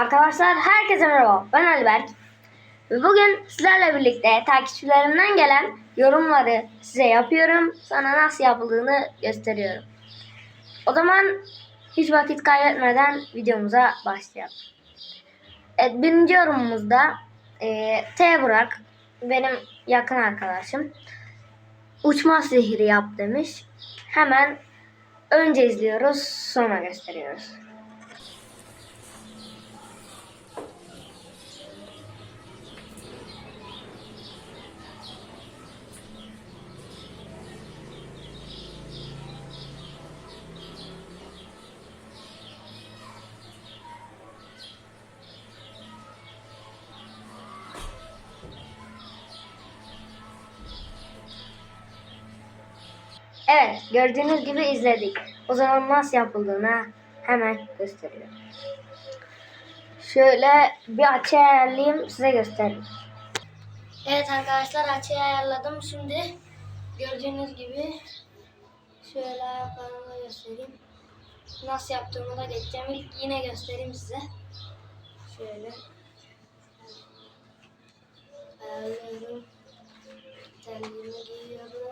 Arkadaşlar herkese merhaba. Ben Aliberk. Ve bugün sizlerle birlikte takipçilerimden gelen yorumları size yapıyorum. Sana nasıl yapıldığını gösteriyorum. O zaman hiç vakit kaybetmeden videomuza başlayalım. Evet, birinci yorumumuzda e, T Burak benim yakın arkadaşım uçma sihri yap demiş. Hemen önce izliyoruz sonra gösteriyoruz. Evet, gördüğünüz gibi izledik. O zaman nasıl yapıldığını hemen gösteriyorum. Şöyle bir açı ayarlayayım, size göstereyim. Evet arkadaşlar açıyı ayarladım. Şimdi gördüğünüz gibi şöyle ayaklarımı da göstereyim. Nasıl yaptığımı da geçeceğim. İlk yine göstereyim size. Şöyle. Ayarlıyorum. Terliğimi giyiyorum.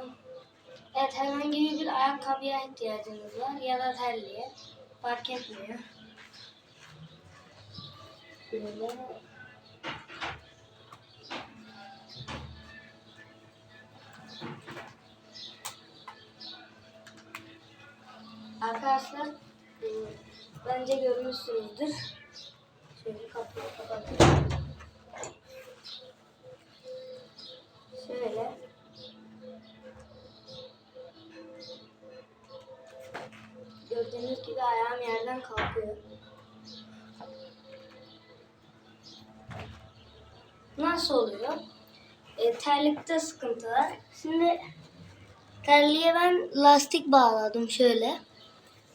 Evet herhangi bir ayakkabıya ihtiyacınız var ya da terliğe. Fark etmiyor. Şöyle. Arkadaşlar e, bence görmüşsünüzdür. Şöyle kapıyı kapatıyorum. Yerden kalkıyor. Nasıl oluyor? E, terlikte sıkıntı var. Şimdi terliğe ben lastik bağladım şöyle.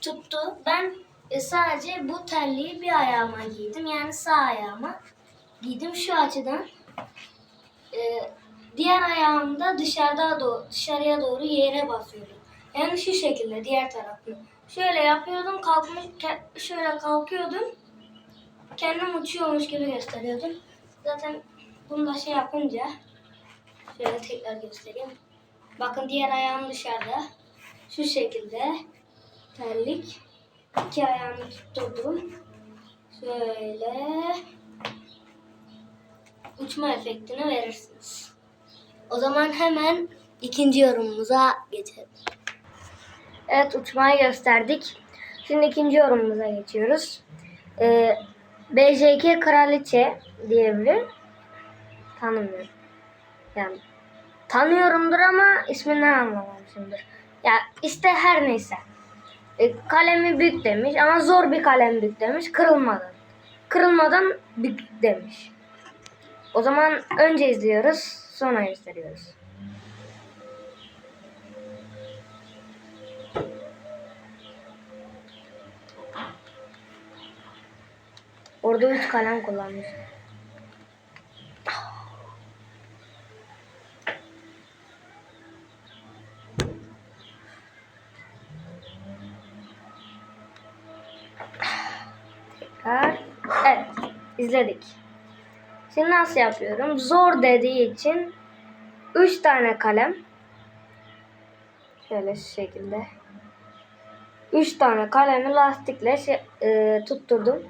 Tuttu. Ben e, sadece bu terliği bir ayağıma giydim. Yani sağ ayağıma giydim şu açıdan. E, diğer ayağımda dışarıda doğru, dışarıya doğru yere basıyordum. Yani şu şekilde diğer tarafını. Şöyle yapıyordum, kalkmış, şöyle kalkıyordum. Kendim uçuyormuş gibi gösteriyordum. Zaten bunu da şey yapınca şöyle tekrar göstereyim. Bakın diğer ayağım dışarıda. Şu şekilde terlik. İki ayağımı tutturdum. Şöyle uçma efektini verirsiniz. O zaman hemen ikinci yorumumuza geçelim. Evet uçmayı gösterdik. Şimdi ikinci yorumumuza geçiyoruz. Ee, BJK Kraliçe diyebilir. Tanımıyorum. Yani tanıyorumdur ama isminden anlamamışımdır. Ya işte her neyse. E, kalemi bük demiş ama zor bir kalem bük demiş. Kırılmadan. Kırılmadan bük demiş. O zaman önce izliyoruz, sonra gösteriyoruz. Orada üç kalem kullanmış. Tekrar. Evet. izledik. Şimdi nasıl yapıyorum? Zor dediği için 3 tane kalem. Şöyle şu şekilde. 3 tane kalemi lastikle şey, e, tutturdum.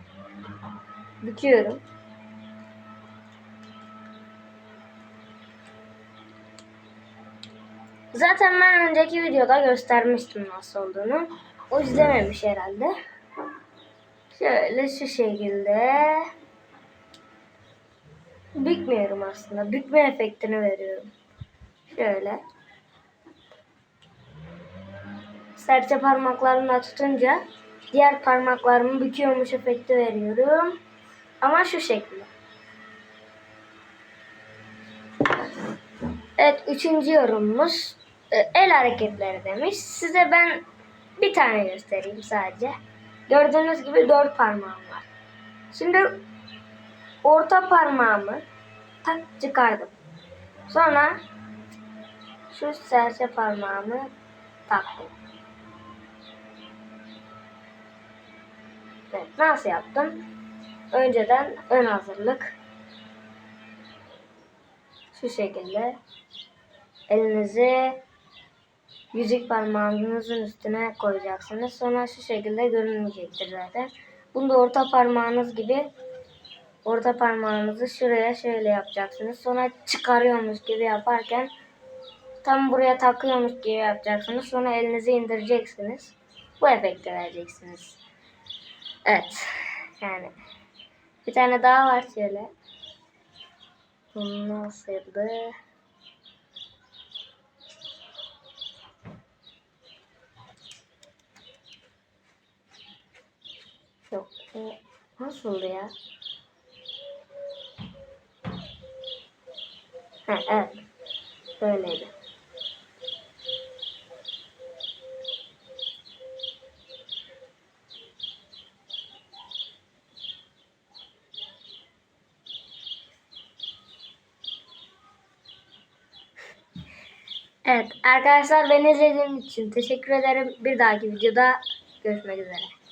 Büküyorum. Zaten ben önceki videoda göstermiştim nasıl olduğunu. O izlememiş herhalde. Şöyle şu şekilde. Bükmüyorum aslında. Bükme efektini veriyorum. Şöyle. Serçe parmaklarımla tutunca diğer parmaklarımı büküyormuş efekti veriyorum. Ama şu şekilde. Evet üçüncü yorumumuz e, el hareketleri demiş. Size ben bir tane göstereyim sadece. Gördüğünüz gibi dört parmağım var. Şimdi orta parmağımı tak çıkardım. Sonra şu serçe parmağımı taktım. Evet, nasıl yaptım? Önceden ön hazırlık. Şu şekilde elinizi yüzük parmağınızın üstüne koyacaksınız. Sonra şu şekilde görünmeyecektir zaten. Bunu da orta parmağınız gibi orta parmağınızı şuraya şöyle yapacaksınız. Sonra çıkarıyormuş gibi yaparken tam buraya takıyormuş gibi yapacaksınız. Sonra elinizi indireceksiniz. Bu efekti vereceksiniz. Evet. Yani bir tane daha var şöyle. Bu nasıldı? Yok. bu Nasıldı ya? Ha, evet. Böyleydi. Evet arkadaşlar beni izlediğiniz için teşekkür ederim. Bir dahaki videoda görüşmek üzere.